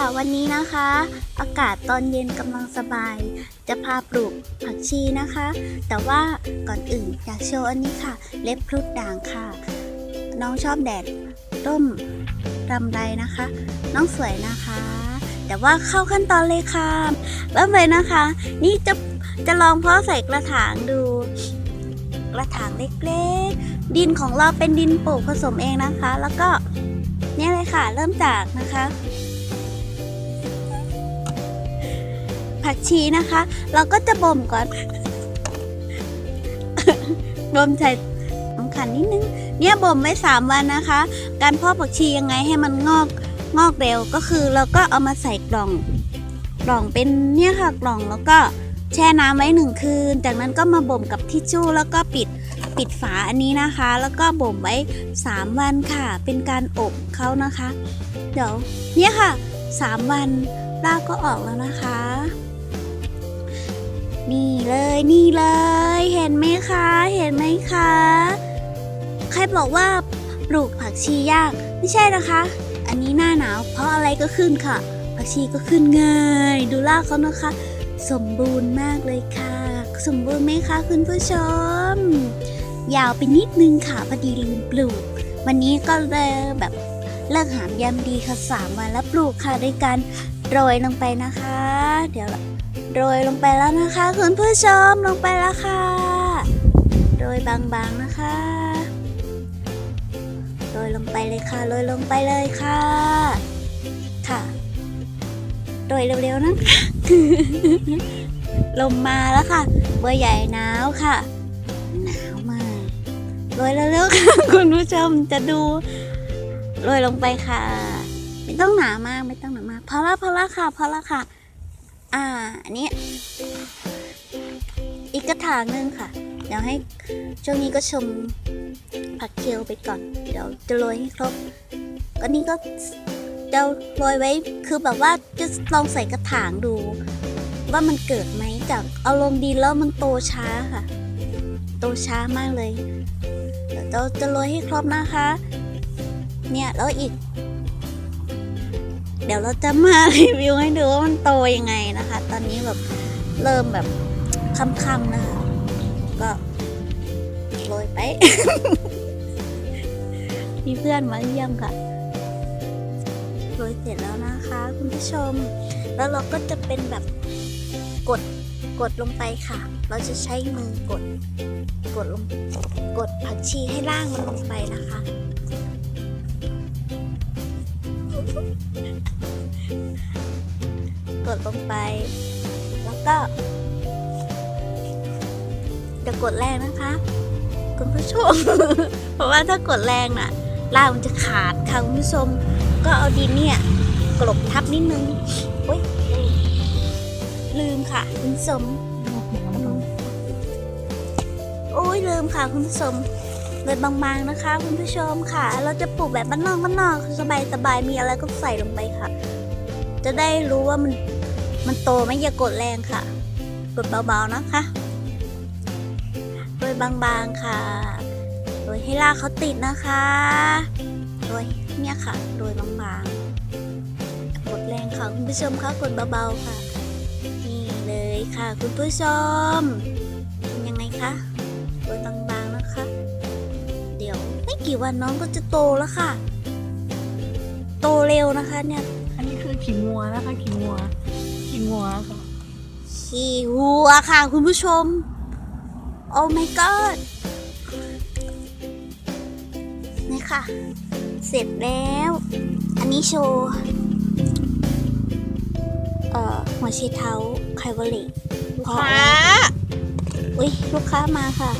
ค่ะวันนี้นะคะ อากาศตอนเย็นกำลังสบาย จะพาปลูกผักชีนะคะ แต่ว่าก่อนอื่นอยากโชว์อันนี้ค่ะ เล็บพรุดด่างค่ะ น้องชอบแดดร่มรำไรนะคะ น้องสวยนะคะ แต่ว่าเข้าขั้นตอนเลยค่ะเริ่มเลยนะคะ นี่จะจะลองเพาะใส่กระถางดู กระถางเล็กๆ ดินของเราเป็นดินปลูกผสมเองนะคะ แล้วก็นี่เลยค่ะ เริ่มจากนะคะ ผักชีนะคะ เราก็จะบ่มก่อนบ่มใส่น้ำขันนิดนึง เนี่ยบ่มไว้สามวันนะคะ การเพาะผักชียังไงให้มันงอกงอกเร็วก็คือเราก็เอามาใส่กล่อง กล่องเป็นเนี่ยค่ะกล่องแล้วก็แช่น้ำไว้หนึ่งคืน จากนั้นก็มาบ่มกับทิชชู่แล้วก็ปิดปิดฝาอันนี้นะคะ แล้วก็บ่มไว้ 3 วันค่ะ เป็นการอบเขานะคะ เดี๋ยวเนี่ยค่ะ 3 วันรากก็ออกแล้วนะคะ นี่เลยนี่เลย เห็นไหมคะ เห็นไหมคะ ใครบอกว่าปลูกผักชียากไม่ใช่นะคะ อันนี้หน้าหนาวเพราะอะไรก็ขึ้นค่ะ ผักชีก็ขึ้นง่าย ดูรากเขานะคะ สมบูรณ์มากเลยค่ะ สมบูรณ์ไหมคะคุณผู้ชม ยาวไปนิดนึงค่ะพอดีลืมปลูก วันนี้ก็เลยแบบเลิกหามยามดีค่ะสามวันแล้วปลูกค่ะด้วยการโรยลงไปนะคะ เดี๋ยวโรยลงไปแล้วนะคะ คุณผู้ชมลงไปแล้วค่ะ โรยบางๆนะคะ โรยลงไปเลยค่ะ โรยลงไปเลยค่ะ ค่ะ โรยเร็วๆนะลมมาแล้วค่ะ เบอร์ใหญ่หนาวค่ะ หนาวมากโรยเร็วๆค่ะคุณผู้ชมจะดูโรยลงไปค่ะ ไม่ต้องหนามากไม่ต้องหนามากพอละพอละค่ะพอละค่ะ อ่าอันนี้อีกกระถางนึงค่ะ เดี๋ยวให้ช่วงนี้ก็ชมผักเคียวไปก่อน เดี๋ยวจะโรยให้ครบก็นี่ก็จะโรยไว้คือแบบว่าจะลองใส่กระถางดู ว่ามันเกิดไหมจากเอาลงดินแล้วมันโตช้าค่ะ โตช้ามากเลยเดี๋ยวเราจะโรยให้ครบนะคะ เนี่ยแล้วอีก เดี๋ยวเราจะมารีวิวให้ดูว่ามันโตยังไงนะคะ ตอนนี้แบบเริ่มแบบค่ำๆนะคะ ก็โรยไป มีเพื่อนมาเยี่ยมค่ะโรยเสร็จแล้วนะคะ คุณผู้ชม แล้วเราก็จะเป็นแบบกดกดลงไปค่ะ เราจะใช้มือกด กดลง กดผักชีให้ล่างมันลงไปนะคะ ดลงไป แล้วก็จะกดแรงนะคะ คุณผู้ชม เพราะว่าถ้ากดแรงน่ะล่างมันจะขาดค่ะคุณผู้ชม ก็เอาดินเนี่ยกลบทับนิดนึงโอ๊ยลืมค่ะ คุณผู้ชมโอ้ยลืมค่ะ คุณผู้ชมเลยบางๆนะคะ คุณผู้ชมค่ะ เราจะปลูกแบบบ้านนอกบ้านนอกสบายสบายมีอะไรก็ใส่ลงไปค่ะ จะได้รู้ว่ามัน มันโตไม่อย่ากดแรงค่ะ กดเบาๆนะคะ โดยบางๆค่ะ โดยให้รากเขาติดนะคะ โดยเนี่ยค่ะ โดยบางๆ กดแรงค่ะคุณผู้ชมคะกดเบาๆค่ะ นี่เลยค่ะคุณผู้ชมเป็นยังไงคะโดยบางๆนะคะ เดี๋ยวไม่กี่วันน้องก็จะโตแล้วค่ะ โตเร็วนะคะเนี่ย อันนี้คือขิงงัวนะคะขิงงัว ขิงงัวค่ะขี่วัวค่ะ คุณผู้ชม โอ้ my god นี่ค่ะ เสร็จแล้ว อันนี้โชว์ เอ่อ หัวไชเท้าไคเวอรี่ลูกพอค้า อุ้ย ลูกค้ามาค่ะ